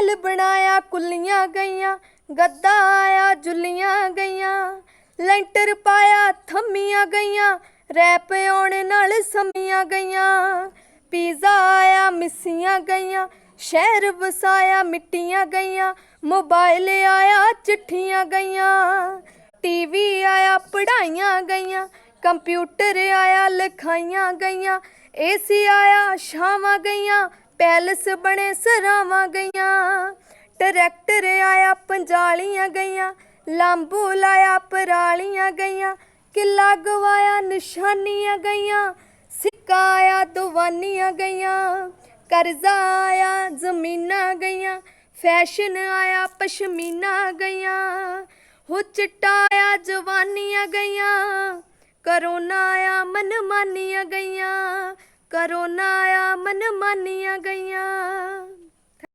ਮਹਿਲ ਬਣਾਇਆ, ਕੁੱਲੀਆਂ ਗਈਆਂ, ਗੱਦਾ ਆਇਆ, ਜੁੱਲੀਆਂ ਗਈਆਂ। ਲੈਂਟਰ ਪਾਇਆ, ਥੰਮੀਆਂ ਗਈਆਂ, ਰੈਪ ਆਉਣ ਨਾਲ ਸਮੀਆਂ ਗਈਆਂ। ਪੀਜ਼ਾ ਆਇਆ, ਮਿੱਸੀਆਂ ਗਈਆਂ, ਸ਼ਹਿਰ ਵਸਾਇਆ, ਮਿੱਟੀਆਂ ਗਈਆਂ, ਮੋਬਾਈਲ ਆਇਆ, ਚਿੱਠੀਆਂ ਗਈਆਂ। ਟੀਵੀ ਆਇਆ ਪੜਾਈਆਂ ਗਈਆਂ, ਕੰਪਿਊਟਰ ਆਇਆ, ਲਿਖਾਈਆਂ ਗਈਆਂ, ਏਸੀ ਆਇਆ, ਛਾਵਾਂ ਗਈਆਂ, ਪੈਲਸ ਬਣੇ, ਸਰਾਵਾਂ ਗਈਆਂ। ਟਰੈਕਟਰ ਆਇਆ, ਪੰਜਾਲੀਆਂ ਗਈਆਂ, ਲਾਂਬੂ ਲਾਇਆ, ਪਰਾਲੀਆਂ ਗਈਆਂ, ਕਿੱਲਾ ਗਵਾਇਆ, ਨਿਸ਼ਾਨੀਆਂ ਗਈਆਂ, ਸਿੱਕਾ ਆਇਆ, ਦਵਾਨੀਆਂ ਗਈਆਂ, ਕਰਜ਼ਾ ਆਇਆ, ਜ਼ਮੀਨਾਂ ਗਈਆਂ, ਫੈਸ਼ਨ ਆਇਆ, ਪਸ਼ਮੀਨਾ ਗਈਆਂ ਹੋ ਚਿੱਟਾ ਆਇਆ, ਜਵਾਨੀਆਂ ਗਈਆਂ, ਕਰੋਨਾ ਆਇਆ, ਮਨਮਾਨੀਆਂ ਗਈਆਂ, ਕਰੋਨਾ ਆਇਆ, ਮਨਮਾਨੀਆਂ ਗਈਆਂ।